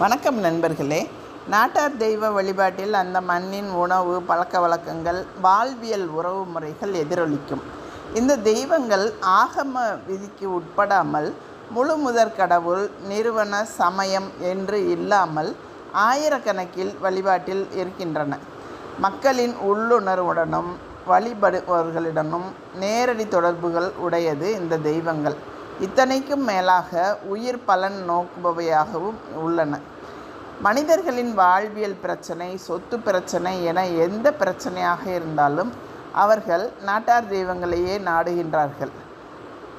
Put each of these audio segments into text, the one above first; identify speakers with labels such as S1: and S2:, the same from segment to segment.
S1: வணக்கம் நண்பர்களே. நாட்டார் தெய்வ வழிபாட்டில் அந்த மண்ணின் உணவு பழக்க வழக்கங்கள் வாழ்வியல் உறவு முறைகள் எதிரொலிக்கும். இந்த தெய்வங்கள் ஆகம விதிக்கு உட்படாமல் முழு முதற் கடவுள் நிறுவன சமயம் என்று இல்லாமல் ஆயிரக்கணக்கில் வழிபாட்டில் இருக்கின்றன. மக்களின் உள்ளுணர்வுடனும் வழிபடுபவர்களிடனும் நேரடி தொடர்புகள் உடையது இந்த தெய்வங்கள். இத்தனைக்கும் மேலாக உயிர் பலன் நோக்குபவையாகவும் உள்ளன. மனிதர்களின் வாழ்வியல் பிரச்சனை சொத்து பிரச்சனை என எந்த பிரச்சனையாக இருந்தாலும் அவர்கள் நாட்டார் தெய்வங்களையே நாடுகின்றார்கள்.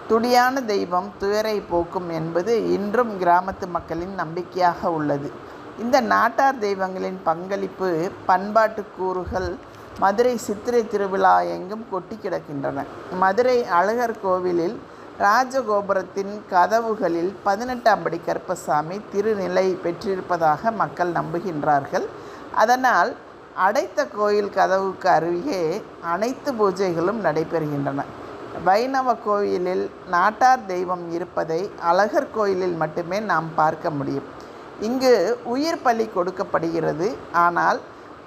S1: துடியான தெய்வம் துயரை போக்கும் என்பது இன்றும் கிராமத்து மக்களின் நம்பிக்கையாக உள்ளது. இந்த நாட்டார் தெய்வங்களின் பங்களிப்பு பண்பாட்டு கூறுகள் மதுரை சித்திரை திருவிழா எங்கும் கொட்டி கிடக்கின்றன. மதுரை அழகர் கோவிலில் ராஜகோபுரத்தின் கதவுகளில் பதினெட்டாம் படி கருப்பசாமி திருநிலை பெற்றிருப்பதாக மக்கள் நம்புகின்றார்கள். அதனால் அடைத்த கோயில் கதவுக்கு அருகே அனைத்து பூஜைகளும் நடைபெறுகின்றன. வைணவ கோயிலில் நாட்டார் தெய்வம் இருப்பதை அழகர் கோயிலில் மட்டுமே நாம் பார்க்க முடியும். இங்கு உயிர் பலி கொடுக்கப்படுகிறது. ஆனால்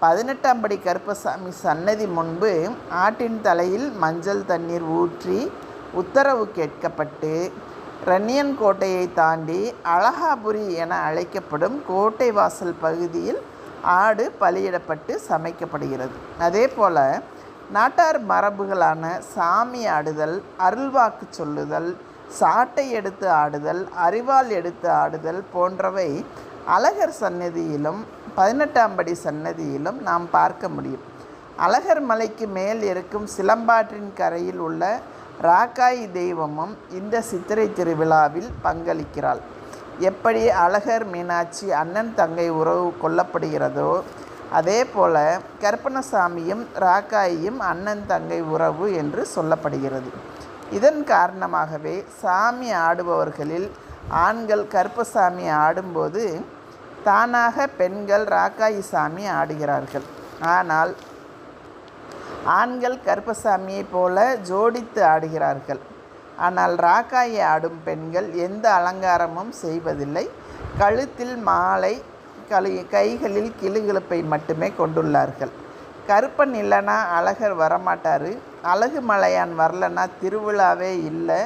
S1: பதினெட்டாம் படி கருப்பசாமி சன்னதி முன்பு ஆட்டின் தலையில் மஞ்சள் தண்ணீர் ஊற்றி உத்தரவு கேட்கப்பட்டு ரன்னியன் கோட்டையை தாண்டி அழகாபுரி என அழைக்கப்படும் கோட்டை வாசல் பகுதியில் ஆடு பலியிடப்பட்டு சமைக்கப்படுகிறது. அதே போல் நாட்டார் மரபுகளான சாமி ஆடுதல் அருள்வாக்கு சொல்லுதல் சாட்டை எடுத்து ஆடுதல் அறிவால் எடுத்து ஆடுதல் போன்றவை அழகர் சன்னதியிலும் பதினெட்டாம் படி சன்னதியிலும் நாம் பார்க்க முடியும். அழகர் மலைக்கு மேல் இருக்கும் சிலம்பாற்றின் கரையில் உள்ள ராக்காய் தெய்வமும் இந்த சித்திரை திருவிழாவில் பங்களிக்கிறாள். எப்படி அழகர் மீனாட்சி அண்ணன் தங்கை உறவு கொல்லப்படுகிறதோ அதே போல கற்பனசாமியும் ராக்காயும் அண்ணன் தங்கை உறவு என்று சொல்லப்படுகிறது. இதன் காரணமாகவே சாமி ஆடுபவர்களில் ஆண்கள் கருப்பசாமி ஆடும்போது தானாக பெண்கள் ராக்காயி சாமி ஆடுகிறார்கள். ஆனால் ஆண்கள் கருப்பசாமியைப் போல ஜோடித்து ஆடுகிறார்கள். ஆனால் ராக்காயை ஆடும் பெண்கள் எந்த அலங்காரமும் செய்வதில்லை. கழுத்தில் மாலை கழு கைகளில் கிளுகிழப்பை மட்டுமே கொண்டுள்ளார்கள். கருப்பன் இல்லைன்னா அழகர் வரமாட்டார். அழகு மலையான் வரலன்னா திருவிழாவே இல்லை.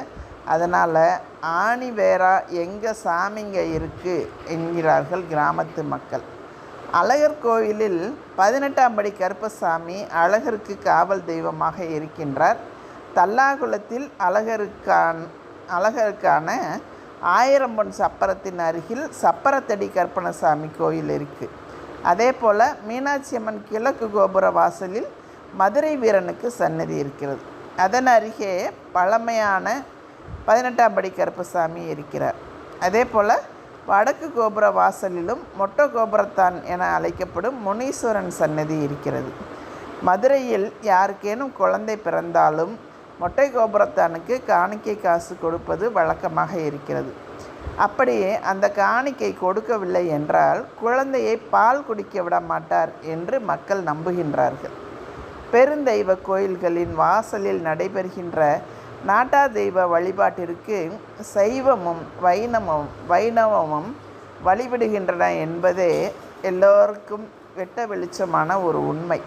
S1: அதனால் ஆணி வேறா எங்கே சாமிங்க இருக்குது என்கிறார்கள் கிராமத்து மக்கள். அழகர் கோயிலில் பதினெட்டாம் படி கருப்பசாமி அழகருக்கு காவல் தெய்வமாக இருக்கின்றார். தல்லாகுளத்தில் அழகருக்கான் அழகருக்கான ஆயிரம் பொன் சப்பரத்தின் அருகில் சப்பரத்தடி கற்பனசாமி கோயில் இருக்குது அதே போல் மீனாட்சி அம்மன் கிழக்கு கோபுர வாசலில் மதுரை வீரனுக்கு சன்னதி இருக்கிறது. அதன் அருகே பழமையான பதினெட்டாம் படி கருப்பசாமி இருக்கிறார். அதே போல் வடக்கு கோபுர வாசலிலும் மொட்டை கோபுரத்தான் என அழைக்கப்படும் முனீஸ்வரன் சன்னதி இருக்கிறது. மதுரையில் யாருக்கேனும் குழந்தை பிறந்தாலும் மொட்டை கோபுரத்தானுக்கு காணிக்கை காசு கொடுப்பது வழக்கமாக இருக்கிறது. அப்படியே அந்த காணிக்கை கொடுக்கவில்லை என்றால் குழந்தையை பால் குடிக்க விட மாட்டார் என்று மக்கள் நம்புகின்றார்கள். பெருந்தெய்வ கோயில்களின் வாசலில் நடைபெறுகின்ற நாட்டா தெய்வ வழிபாட்டிற்கு சைவமும் வைணவம் வைணவமும் வழிபடுகின்றன என்பதே எல்லோருக்கும் வெட்ட வெளிச்சமான ஒரு உண்மை.